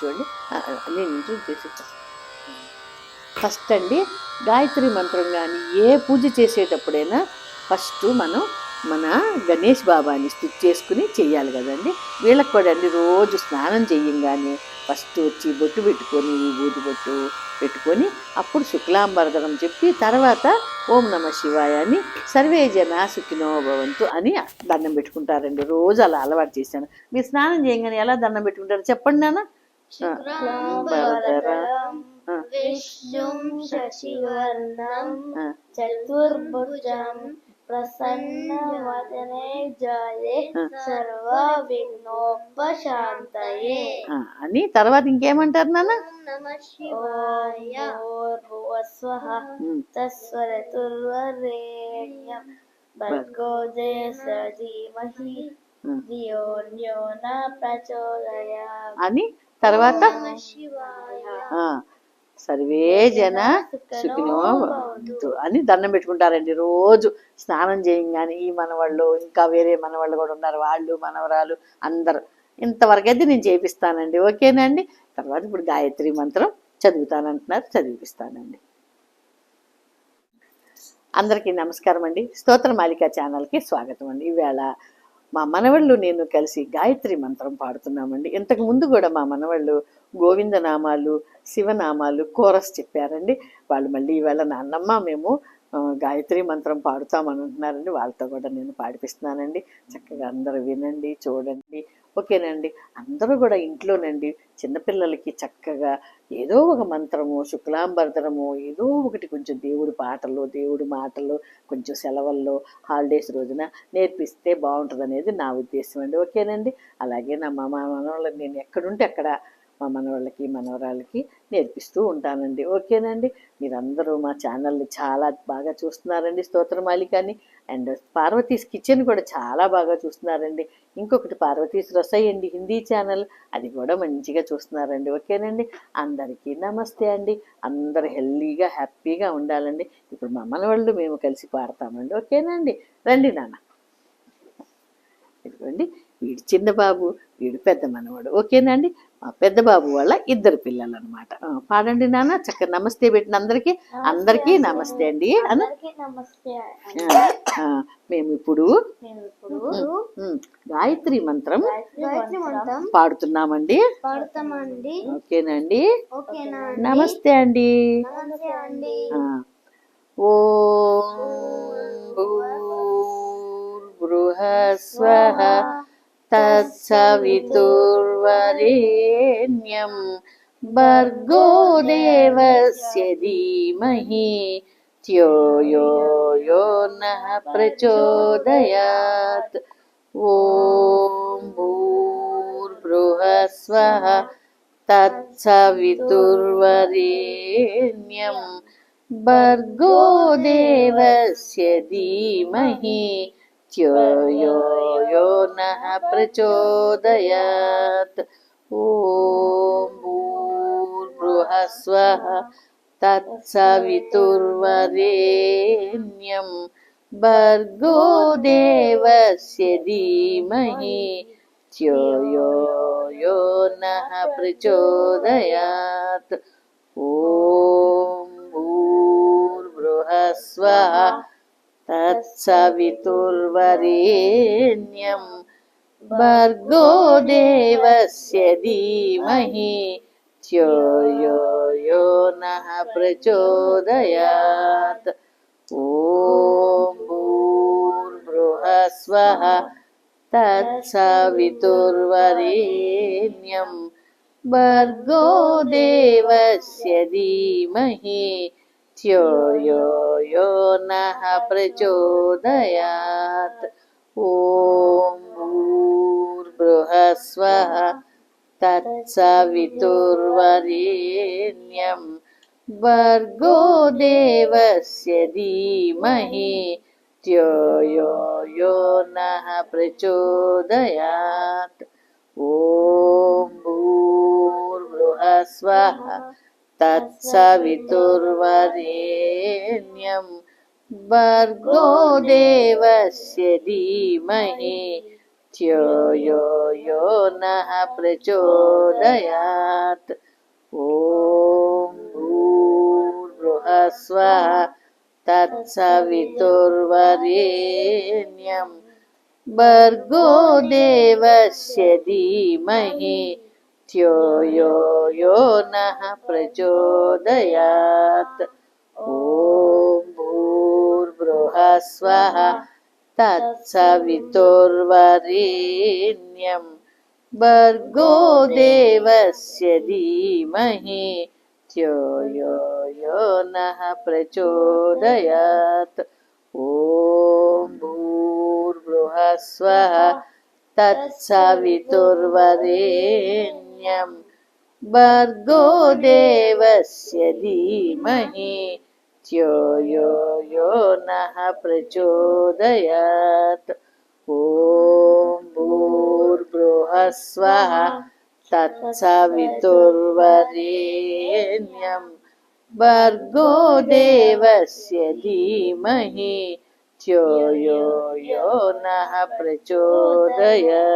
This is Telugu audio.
చూడండి నేను చేసి ఫస్ట్ అండి గాయత్రి మంత్రం కానీ ఏ పూజ చేసేటప్పుడైనా ఫస్ట్ మనం మన గణేష్ బాబాని స్థుతి చేసుకుని చెయ్యాలి కదండి. వీళ్ళకి కూడా అండి రోజు స్నానం చెయ్యంగానే ఫస్ట్ వచ్చి బొట్టు పెట్టుకొని విభూతి బొట్టు పెట్టుకొని అప్పుడు శుక్లాంబరదనం చెప్పి తర్వాత ఓం నమ శివాయ అని సర్వే జన సుఖినో భవంతు అని దండం పెట్టుకుంటారండి. రోజు అలా అలవాటు చేశాను. మీరు స్నానం చేయగానే ఎలా దండం పెట్టుకుంటారు చెప్పండి నాన్న. విష్ణుం శశివర్ణం చతుర్భుజం ప్రసన్నవదనే జాయే ఆ. సర్వ విఘ్నోపశాంతయే ఆ, అని తర్వాత ఇంకేమంటారు నాన్న? తస్వరతుర్వరేణ్యం. భర్గో ధీమహి. ధియో న్యో న అని తర్వాత? శివాయ. సర్వే జన సుఖినో భవంతు అని దండం పెట్టుకుంటారండి రోజు. స్నానం చేయంగానే ఈ మనవాళ్ళు ఇంకా వేరే మనవాళ్ళు కూడా ఉన్నారు. వాళ్ళు మనవరాలు అందరూ. ఇంతవరకు అయితే నేను చేపిస్తానండి. ఓకేనండి? తర్వాత ఇప్పుడు గాయత్రి మంత్రం చదువుతానంటున్నారు చదివిపిస్తానండి. అందరికీ నమస్కారం అండి. స్తోత్ర మాలిక ఛానల్కి స్వాగతం అండి. ఈవేళ మా మనవళ్ళు నేను కలిసి గాయత్రి మంత్రం పాడుతున్నామండి. ఇంతకు ముందు కూడా మా మనవళ్ళు గోవిందనామాలు శివనామాలు కోరస్ చెప్పారండి. వాళ్ళు మళ్ళీ ఈవేళ నాన్నమ్మ మేము గాయత్రి మంత్రం పాడుతామని అంటున్నారండి. వాళ్ళతో కూడా నేను పాడిపిస్తున్నానండి. చక్కగా అందరూ వినండి చూడండి. ఓకేనండి. అందరూ కూడా ఇంట్లోనండి. చిన్నపిల్లలకి చక్కగా ఏదో ఒక మంత్రము శుక్లాంబర్ధనము ఏదో ఒకటి కొంచెం దేవుడి పాటలు దేవుడి మాటలు కొంచెం సెలవుల్లో హాలిడేస్ రోజున నేర్పిస్తే బాగుంటుంది అనేది నా ఉద్దేశం అండి ఓకేనండి. అలాగే నా మా మా నేను ఎక్కడుంటే అక్కడ మా మనవాళ్ళకి మనవరాళ్ళకి నేర్పిస్తూ ఉంటానండి. ఓకేనండి? మీరందరూ మా ఛానల్ని చాలా బాగా చూస్తున్నారండి స్తోత్రమాలికని అండ్ పార్వతీస్ కిచెన్ కూడా చాలా బాగా చూస్తున్నారండి. ఇంకొకటి పార్వతీస్ రసై అండి హిందీ ఛానల్ అది కూడా మంచిగా చూస్తున్నారండి. ఓకేనండి? అందరికీ నమస్తే అండి. అందరు హెల్దీగా హ్యాపీగా ఉండాలండి. ఇప్పుడు మా మనవాళ్ళు మేము కలిసి పాడతామండి. ఓకేనండి? రండి నాన్న. ఇదిగోండి వీడు చిన్నబాబు వీడు పెద్ద మనవాడు. ఓకేనండి? పెద్ద బాబు వాళ్ళ ఇద్దరు పిల్లలు అనమాట పాడండి నాన్న చక్కగా నమస్తే పెట్టిన అందరికీ. అందరికీ నమస్తే అండి ఆ, మేము ఇప్పుడు గాయత్రి మంత్రం గాయత్రి మంత్రం పాడుతున్నామండి. పాడుతామండి. ఓకేనండి. ఓకేనా నమస్తే అండి. నమస్తే అండి. ఆ, ఓం భూర్బృహస్వః తత్సవితుర్వరేణ్యం म् भर्गो देवस्य धीमहि। त्यो यो यो नः प्रचोदयात्। ॐ भूर्बृहस्वः तत्सवितुर्वरेण्यं। भर्गो देवस्य धीमहि। Yo yo yo na prachodayat Om Bhur Bhuhaswa Tat Savitur Varenyam Bargo Deva Sedimahi Yo yo yo na prachodayat Om Bhur Bhuhaswa तत्सवितुर्वरीण्यं भर्गो देवस्य धीमहि। चो यो यो नः प्रचोदयात्। ॐ भूर्बृहस्वः तत् भर्गो देवस्य धीमहि। यो यो यो नः प्रचोदयात् ॐ भूर्बृहस्वः तत्सवितुर्वरेण्यं भर्गो देवस्य धीमहि त्यो यो यो नः प्रचोदयात् ॐ भूर्बृहस्वः തത്സവിതുർവരേണ്യം ഭർഗോ ദേവസ്യ ധീമഹി ധ്യോ യോ യോ നഃ പ്രചോദയാത് ഓം ഭൂർഭുഹസ്വ തത്സവിതുർവരേണ്യം ഭർഗോ ദേവസ്യ ധീമഹി ध्यो यो यो नः प्रचोदयात् ॐ भूर्बृहस्वः तत्सवितुर्वरेण्यं भर्गो देवस्य धीमहि ध्यो यो यो नः प्रचोदयात् ॐ भूर्बृहस्वः तत्सवितुर्वरेण्यं भर्गो देवस्य धीमहि ध्यो यो यो नः प्रचोदयात् ॐ भूर्बृहस्वः तत्सवितुर्वरेण्यं भर्गो देवस्य धीमहि ध्यो यो यो नः प्रचोदयात्